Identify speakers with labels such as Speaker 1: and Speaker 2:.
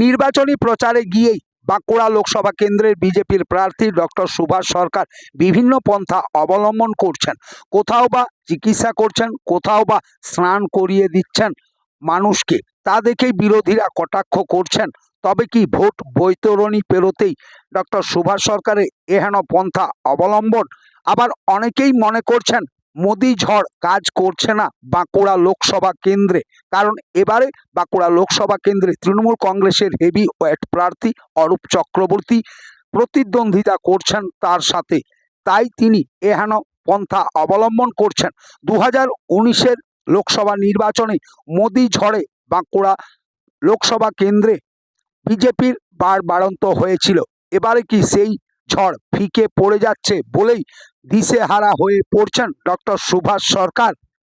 Speaker 1: নির্বাচনী প্রচারে গিয়েই বাঁকুড়া লোকসভা কেন্দ্রের বিজেপির প্রার্থী ডক্টর সুভাষ সরকার বিভিন্ন পন্থা অবলম্বন করছেন। কোথাও বা চিকিৎসা করছেন, কোথাও বা স্নান করিয়ে দিচ্ছেন মানুষকে, তা দেখেই বিরোধীরা কটাক্ষ করছেন। তবে কি ভোট বৈতরণী পেরোতেই ডক্টর সুভাষ সরকারের এহেন পন্থা অবলম্বন? আবার অনেকেই মনে করছেন মোদি ঝড় কাজ করছে না বাঁকুড়া লোকসভা কেন্দ্রে। কারণ এবারে বাঁকুড়া লোকসভা কেন্দ্রে তৃণমূল কংগ্রেসের হেভি ওয়েট প্রার্থী অরূপ চক্রবর্তী প্রতিদ্বন্দ্বিতা করছেন তার সাথে। তাই তিনি এহেন পন্থা অবলম্বন করছেন। দু হাজার উনিশের লোকসভা নির্বাচনে মোদি ঝড়ে বাঁকুড়া লোকসভা কেন্দ্রে বিজেপির বার বাড়ন্ত হয়েছিল। এবারে কি সেই ঝড় ফিকে পড়ে যাচ্ছে বলেই দিশেহারা হয়ে পড়ছেন ডক্টর সুভাষ সরকার।